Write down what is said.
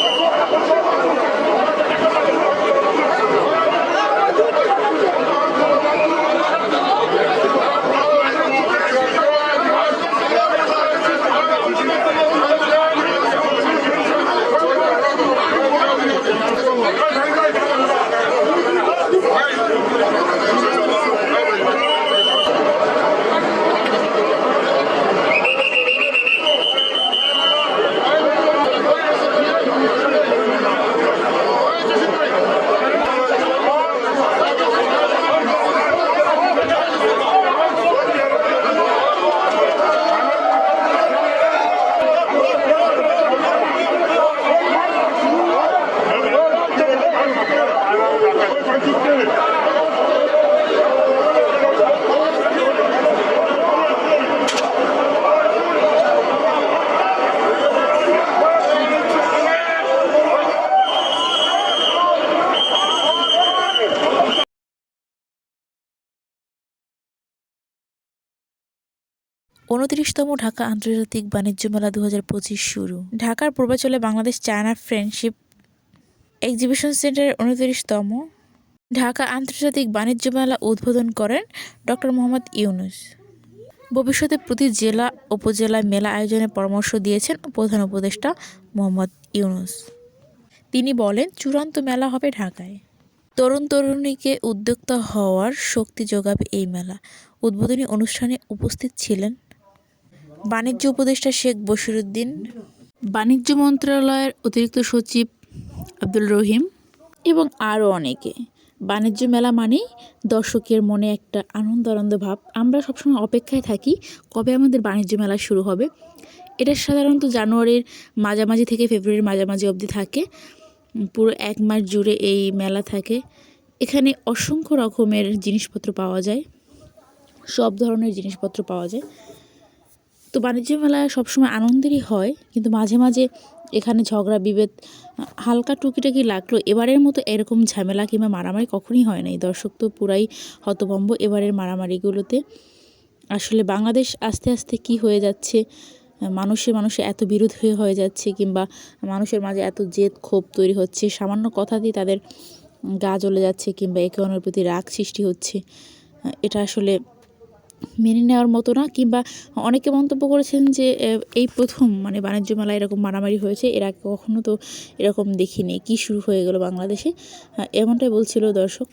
Vamos! উনত্রিশতম Dhaka আন্তর্জাতিক বাণিজ্য মেলা দু হাজার পঁচিশ শুরু। ঢাকার পূর্বাঞ্চলে বাংলাদেশ চায়না ফ্রেন্ডশিপ এক্সিবিশন সেন্টারের উনত্রিশতম। ঢাকা আন্তর্জাতিক বাণিজ্য মেলা উদ্বোধন করেন ডক্টর মোহাম্মদ ইউনুস। ভবিষ্যতে প্রতি জেলা, উপজেলায় মেলা আয়োজনের পরামর্শ দিয়েছেন প্রধান উপদেষ্টা মোহাম্মদ ইউনুস। তিনি বলেন, চূড়ান্ত মেলা হবে ঢাকায়। তরুণ তরুণীকে উদ্যোক্তা হওয়ার শক্তি যোগাবে এই মেলা। উদ্বোধনী অনুষ্ঠানে উপস্থিত ছিলেন বাণিজ্য উপদেষ্টা শেখ বশিরুদ্দিন বাণিজ্য মন্ত্রণালয়ের অতিরিক্ত সচিব আব্দুল রহিম এবং আরও অনেকে। বাণিজ্য মেলা মানেই দর্শকের মনে একটা আনন্দ আনন্দ ভাব। আমরা সবসময় অপেক্ষায় থাকি কবে আমাদের বাণিজ্য মেলা শুরু হবে। এটা সাধারণত জানুয়ারির মাঝামাঝি থেকে ফেব্রুয়ারির মাঝামাঝি অবধি থাকে। পুরো এক মাস জুড়ে এই মেলা থাকে। এখানে অসংখ্য রকমের জিনিসপত্র পাওয়া যায়। সব ধরনের জিনিসপত্র পাওয়া যায়। তো বাণিজ্য মেলা সবসময় আনন্দেরই হয় কিন্তু মাঝে মাঝে এখানে ঝগড়া বিভেদ হালকা টুকিটাকি লাগল। এবারের মতো এরকম ঝামেলা কিংবা মারামারি কখনই হয় নাই দর্শক তো পুরাই হতভম্ব এবারের মারামারিগুলোতে। আসলে বাংলাদেশ আস্তে আস্তে কি হয়ে যাচ্ছে আহ, মানুষে মানুষে এত বিরোধ হয়ে হয়ে যাচ্ছে কিংবা মানুষের মাঝে এত জেদ ক্ষোভ তৈরি হচ্ছে সামান্য কথাতেই তাদের গা জ্বলে যাচ্ছে কিংবা একে অন্যের প্রতি রাগ সৃষ্টি হচ্ছে এটা আসলে মেনে নেওয়ার মতো না কিংবা অনেকে মন্তব্য করেছেন যে এই প্রথম মানে বাণিজ্য মেলায় এরকম মারামারি হয়েছে, এর আগে তো এরকম দেখিনি। কি শুরু হয়ে গেল বাংলাদেশে? এমনটাই বলছিল দর্শক।